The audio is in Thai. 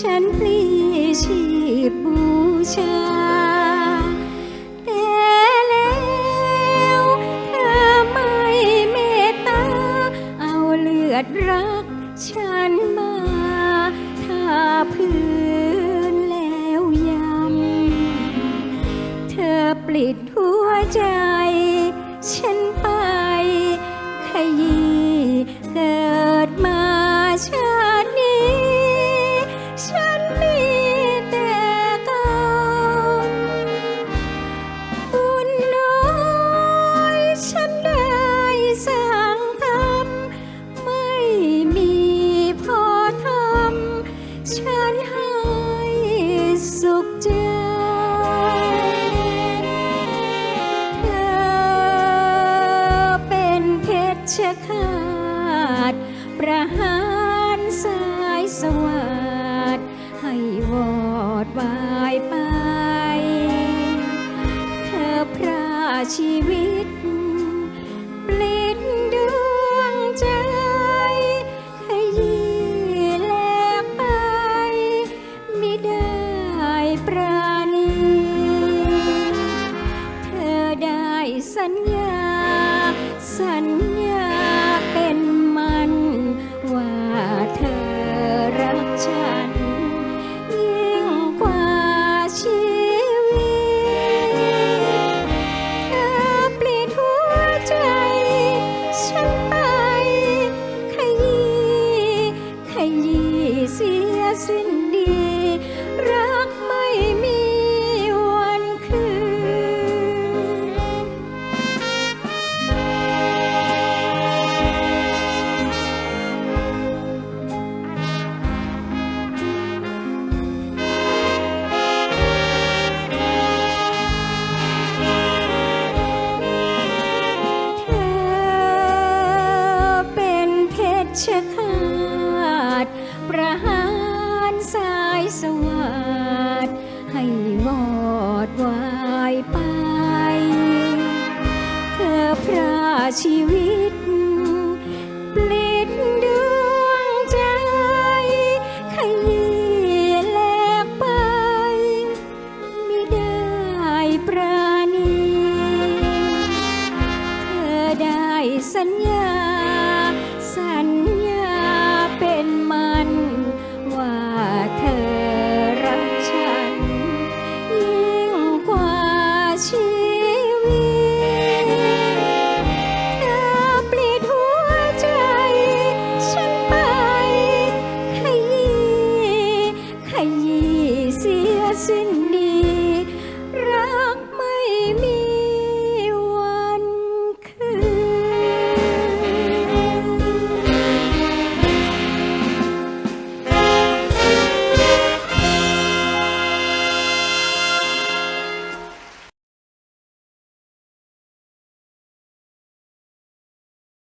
ฉันพลีชีพบูชา แต่แล้วเธอไม่เมตตา เอาเลือดรักฉันมาทาพื้นแล้วยำ เธอปลิดหัวใจ ฉัน ประหารสายสวัสดให้วอดวายไป เธอพราชีวิตปลิดดวงใจขยี้แลกไป ไมิได้ปราณี เธอได้สัญญาสัญญา รั ชคาดประหารสายสวัสดให้วอดวายไป เธอพระชีวิต